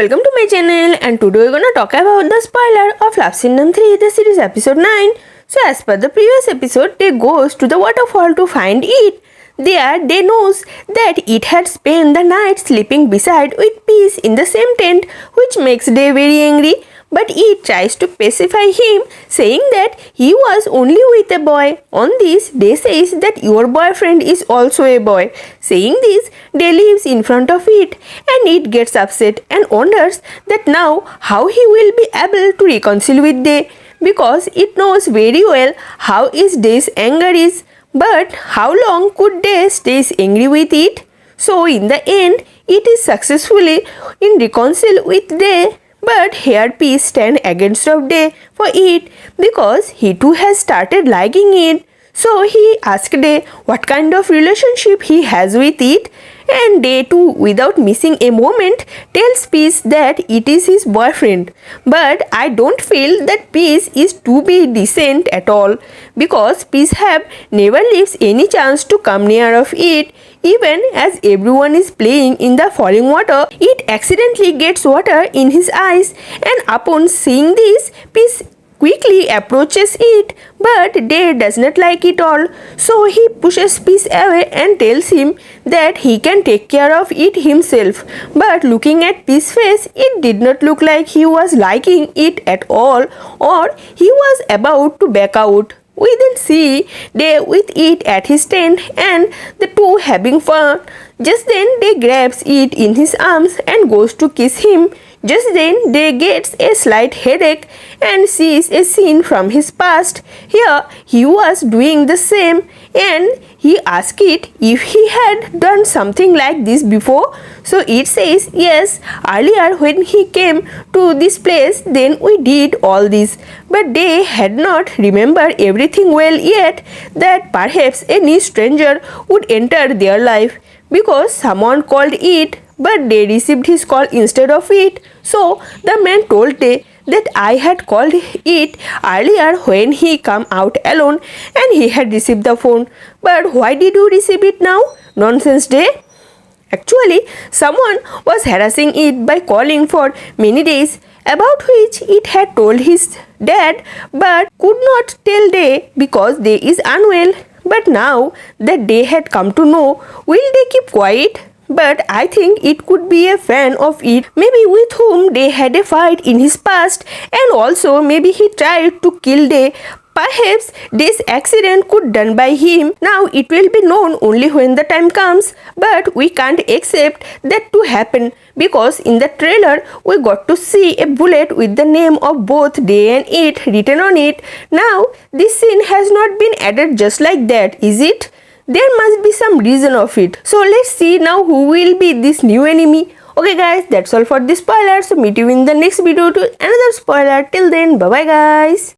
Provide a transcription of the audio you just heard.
welcome to my channel and today we're gonna talk about the spoiler of Love Syndrome 3 the series episode 9. So as per the previous episode, they goes to the waterfall to find it. There they knows that it had spent the night sleeping beside with Peace in the same tent which makes Day very angry but it tries to pacify him, saying that he was only with a boy. On this, Day says that your boyfriend is also a boy. Saying this, Day leaves in front of it, and it gets upset and wonders that now how he will be able to reconcile with Day because it knows very well how is Day's anger is. But how long could Day stay angry with it? So in the end, it is successfully in reconcile with Day. But Peace stand against of Day for it because he too has started liking it. So he asked Day what kind of relationship he has with it and Day 2 without missing a moment tells Peace that it is his boyfriend. But I don't feel that Peace is to be decent at all because Peace have never leaves any chance to come near of it even as everyone is playing in the falling water, it accidentally gets water in his eyes, and upon seeing this, Peace quickly approaches it, but Day does not like it all. So he pushes Peace away and tells him that he can take care of it himself. But looking at Peace's face, it did not look like he was liking it at all, or he was about to back out. We then see Day with it at his tent and the two having fun. Just then Day grabs it in his arms and goes to kiss him. Just then Day gets a slight headache and sees a scene from his past. Here he was doing the same and he asked it if he had done something like this before. So it says yes, earlier when he came to this place then we did all this. But they had not remembered everything well yet that perhaps any stranger would enter their life because someone called it but they received his call instead of it. So the man told Day that I had called it earlier when he come out alone and he had received the phone. But why did you receive it now? Nonsense Day. Actually, someone was harassing it by calling for many days, about which it had told his dad but could not tell Day because Day is unwell. But now that Day had come to know, will they keep quiet? But I think it could be a fan of it, maybe with whom they had a fight in his past, and also maybe he tried to kill Day. Perhaps this accident could done by him. Now it will be known only when the time comes, but we can't accept that to happen because in the trailer we got to see a bullet with the name of both Day and It written on it. Now this scene has not been added just like that, is it? There must be some reason of it. So let's see now who will be this new enemy. Okay guys, that's all for this spoiler. So meet you in the next video to another spoiler. Till then, bye bye guys.